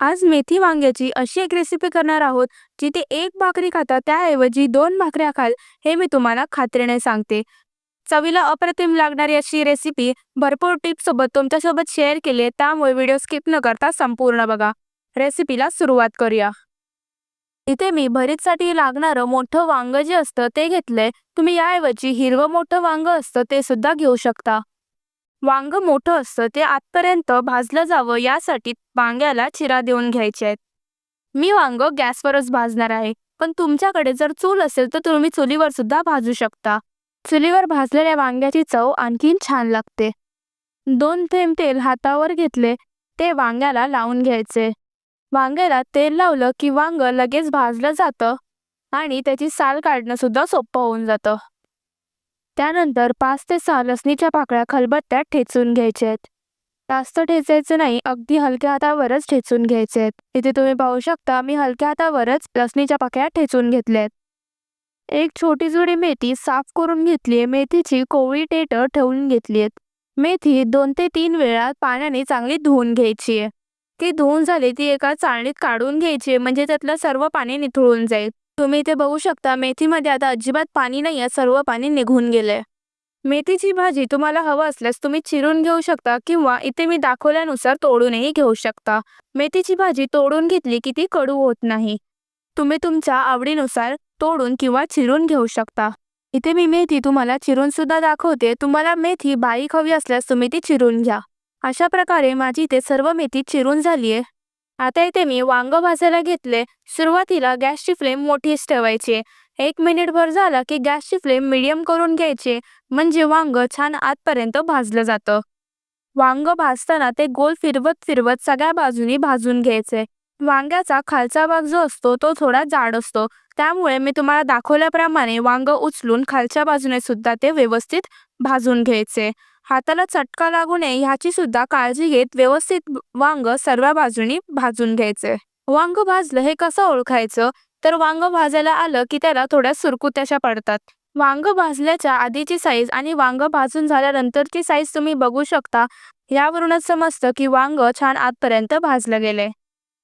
आज मेथी वांग्याची अशी एक रेसिपी करणार आहोत जिथे एक भाकरी खाता त्याऐवजी दोन भाकऱ्या खाल हे मी तुम्हाला खात्रीने सांगते. चवीला अप्रतिम लागणारी अशी रेसिपी भरपूर टिप्स सोबत तुमच्यासोबत शेअर केली आहे त्यामुळे व्हिडिओ स्किप न करता संपूर्ण बघा. रेसिपीला सुरुवात करूया. इथे मी भरीतसाठी लागणारं मोठं वांग जे असतं ते घेतलंय. तुम्ही याऐवजी हिरवं मोठं वांग असतं ते सुद्धा घेऊ शकता. वांग मोठं असतं ते आतपर्यंत भाजलं जावं यासाठी वांग्याला चिरा देऊन घ्यायचे आहेत. मी वांग गॅसवरच भाजणार आहे पण तुमच्याकडे जर चूल असेल तर तुम्ही चुलीवर सुद्धा भाजू शकता. चुलीवर भाजलेल्या वांग्याची चव आणखीन छान लागते. दोन थेंब तेल हातावर घेतले ते वांग्याला लावून घ्यायचे. वांग्याला तेल लावलं की वांग लगेच भाजलं जातं आणि त्याची साल काढणं सुद्धा सोपं होऊन जातं. त्यानंतर पाच ते सहा लसणीच्या पाकळ्या खलबत्त्यात ठेचून घ्यायचे आहेत जास्त ठेचायचं नाही अगदी हलक्या हातावरच ठेचून घ्यायचे आहेत इथे तुम्ही पाहू शकता मी हलक्या हातावरच लसणीच्या पाकळ्या ठेचून घेतल्यात. एक छोटी जुडी मेथी साफ करून घेतली आहे. मेथीची कोवळी टेट ठेवून घेतली आहेत मेथी दोन ते तीन वेळा पाण्याने चांगली धुवून घ्यायची आहे. ती धुवून झाली ती एका चाळणीत काढून घ्यायची आहे. म्हणजे त्यातलं सर्व पाणी निथळून जाईल. तुम्ही इथे बघू शकता मेथीमध्ये आता अजिबात पाणी नाही आहे सर्व पाणी निघून गेले मेथीची भाजी तुम्हाला हवं असल्यास तुम्ही चिरून घेऊ शकता किंवा इथे मी दाखवल्यानुसार तोडूनही घेऊ शकता. मेथीची भाजी तोडून घेतली की ती कडू होत नाही. तुम्ही तुमच्या आवडीनुसार तोडून किंवा चिरून घेऊ शकता. इथे मी मेथी तुम्हाला चिरून सुद्धा दाखवते. तुम्हाला मेथी बारीक हवी असल्यास तुम्ही ती चिरून घ्या. अशा प्रकारे माझी इथे सर्व मेथी चिरून झाली आहे आता इथे मी वांग भाजायला घेतले. सुरुवातीला गॅसची फ्लेम मोठीच ठेवायची. एक मिनिटभर झाला की गॅसची फ्लेम मिडियम करून घ्यायची. म्हणजे वांग छान आतपर्यंत भाजलं जातं. वांग भाजताना ते गोल फिरवत फिरवत सगळ्या बाजूनी भाजून घ्यायचे. वांग्याचा खालचा भाग जो असतो तो थोडा जाड असतो. त्यामुळे मी तुम्हाला दाखवल्याप्रमाणे वांग उचलून खालच्या बाजूने सुद्धा ते व्यवस्थित भाजून घ्यायचे. हाताला चटका लागू नये ह्याची सुद्धा काळजी घेत व्यवस्थित वांग सर्व बाजूनी भाजून घ्यायचे. वांग भाजलं हे कसं ओळखायचं? तर वांग भाजायला आलं की त्याला थोड्या सुरकुत्याशा पडतात. वांग भाजल्याच्या आधीची साईज आणि वांग भाजून झाल्यानंतरची साईज तुम्ही बघू शकता. यावरूनच समजतं की वांग छान आतपर्यंत भाजलं गेले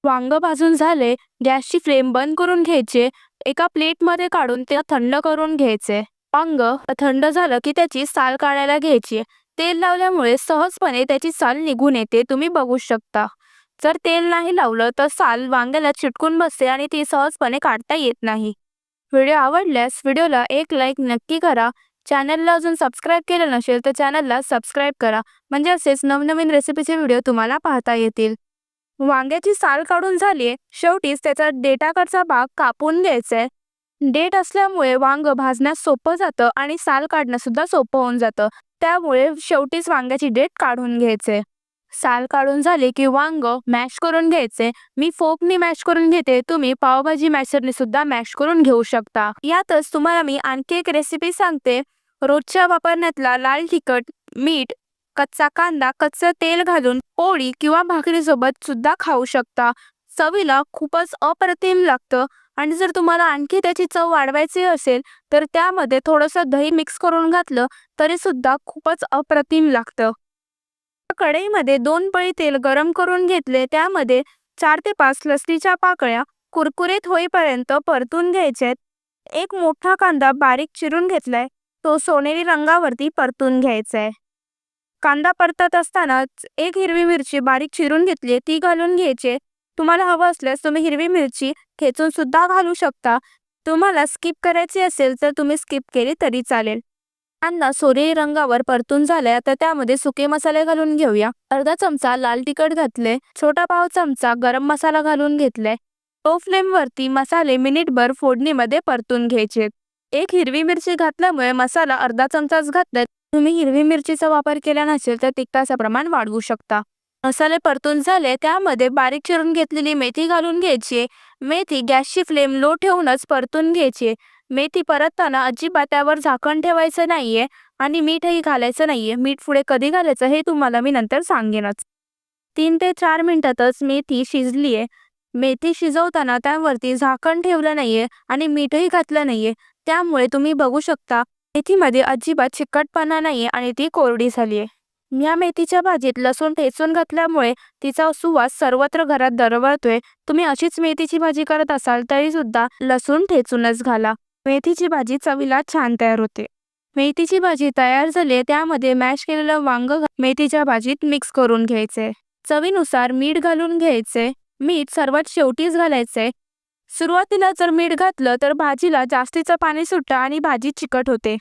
वांग भाजून झाले गॅसची फ्लेम बंद करून घ्यायचे एका प्लेटमध्ये काढून ते थंड करून घ्यायचे. वांग थंड झालं की त्याची साल काढायला घ्यायची. तेल लावल्यामुळे सहजपणे त्याची साल निघून येते तुम्ही बघू शकता. जर तेल नाही लावलं तर साल वांग्याला चिटकून बसते आणि ती सहजपणे काढता येत नाही. व्हिडिओ आवडल्यास व्हिडिओला एक लाईक नक्की करा. चॅनलला अजून सबस्क्राईब केलं नसेल तर चॅनलला सबस्क्राईब करा. म्हणजे असेच नवनवीन रेसिपीचे व्हिडिओ तुम्हाला पाहता येतील. वांग्याची साल काढून झाली शेवटीच त्याचा डेटाकडचा भाग कापून द्यायचा आहे डेट असल्यामुळे वांग भाजण्यास सोपं जातं आणि साल काढणं सुद्धा सोपं होऊन जातं. त्यामुळे शेवटीच वांग्याची डेट काढून घ्यायचे. साल काढून झाले की वांग मॅश करून घ्यायचे. मी फोकनी मॅश करून घेते. तुम्ही पावभाजी मॅशरने सुद्धा मॅश करून घेऊ शकता. यातच तुम्हाला मी आणखी एक रेसिपी सांगते. रोजच्या वापरण्यातला लाल तिखट मीठ कच्चा कांदा कच्चं तेल घालून पोळी किंवा भाकरीसोबत सुद्धा खाऊ शकता. चवीला खूपच अप्रतिम लागतं. आणि जर तुम्हाला आणखी त्याची चव वाढवायची असेल तर त्यामध्ये थोडंसं दही मिक्स करून घातलं तरी सुद्धा खूपच अप्रतिम लागतं. कढईमध्ये दोन पळी तेल गरम करून घेतले त्यामध्ये चार ते पाच लसणीच्या पाकळ्या कुरकुरीत होईपर्यंत परतून घ्यायच्यात एक मोठा कांदा बारीक चिरून घेतलाय तो सोनेरी रंगावरती परतून घ्यायचा आहे. कांदा परतत असतानाच एक हिरवी मिरची बारीक चिरून घेतली ती घालून घ्यायची तुम्हाला हवं असल्यास तुम्ही हिरवी मिरची खेचून सुद्धा घालू शकता. तुम्हाला स्किप करायची असेल तर तुम्ही स्किप केली तरी चालेल. कांदा सोनेरी रंगावर परतून झालाय तर त्यामध्ये सुके मसाले घालून घेऊया. अर्धा चमचा लाल तिखट घातले. छोटा पाव चमचा गरम मसाला घालून घेतलाय लो फ्लेमवरती मसाले मिनिटभर फोडणीमध्ये परतून घ्यायचे. एक हिरवी मिरची घातल्यामुळे मसाला अर्धा चमचाच घातलाय तुम्ही हिरवी मिरचीचा वापर केला नसेल तर तिखटाचं प्रमाण वाढवू शकता. मसाले परतून झाले त्यामध्ये बारीक चिरून घेतलेली मेथी घालून घ्यायची. मेथी गॅसची फ्लेम लो ठेवूनच परतून घ्यायची. मेथी परतताना अजिबात त्यावर झाकण ठेवायचं नाहीये आणि मीठही घालायचं नाहीये. मीठ पुढे कधी घालायचं हे तुम्हाला मी नंतर सांगेनच. तीन ते चार मिनिटातच मेथी शिजली आहे मेथी शिजवताना त्यावरती झाकण ठेवलं नाहीये आणि मीठही घातलं नाहीये. त्यामुळे तुम्ही बघू शकता मेथीमध्ये अजिबात चिकटपणा नाहीये आणि ती कोरडी झाली आहे या मेथीच्या भाजीत लसूण ठेचून घातल्यामुळे तिचा सुवास सर्वत्र घरात दरवळतोय. तुम्ही अशीच मेथीची भाजी करत असाल तरी सुद्धा लसूण ठेचूनच घाला. मेथीची भाजी चवीला छान तयार होते. मेथीची भाजी तयार झाली त्यामध्ये मॅश केलेलं वांग मेथीच्या भाजीत मिक्स करून घ्यायचे. चवीनुसार मीठ घालून घ्यायचे. मीठ सर्वात शेवटीच घालायचे. सुरुवातीला जर मीठ घातलं तर भाजीला जास्तीचं पाणी सुटतं आणि भाजी चिकट होते.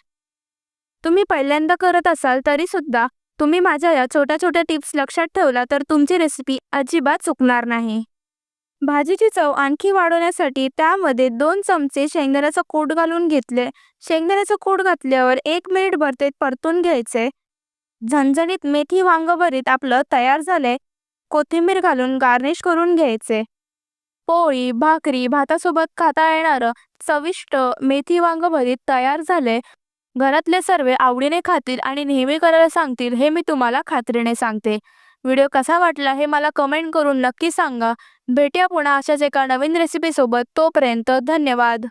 तुम्ही पहिल्यांदा करत असाल तरी सुद्धा तुम्ही माझ्या या छोट्या छोट्या टिप्स लक्षात ठेवला तर तुमची रेसिपी अजिबात चुकणार नाही. भाजीची चव आणखी वाढवण्यासाठी त्यामध्ये दोन चमचे शेंगदाण्याचं कूट घालून घेतले. शेंगदाण्याचं कूट घातल्यावर एक मिनिट ते परतून घ्यायचे. झणझणीत मेथी वांग भरीत आपलं तयार झाले. कोथिंबीर घालून गार्निश करून घ्यायचे. पोळी भाकरी भातासोबत खाता येणारं चविष्ट मेथी वांग भरीत तयार झाले. घरातले सर्व आवडीने खातील आणि नेहमी करायला सांगतील हे मी तुम्हाला खात्रीने सांगते. व्हिडिओ कसा वाटला हे मला कमेंट करून नक्की सांगा. भेटूया पुन्हा अशाच एका नवीन रेसिपीसोबत तोपर्यंत धन्यवाद.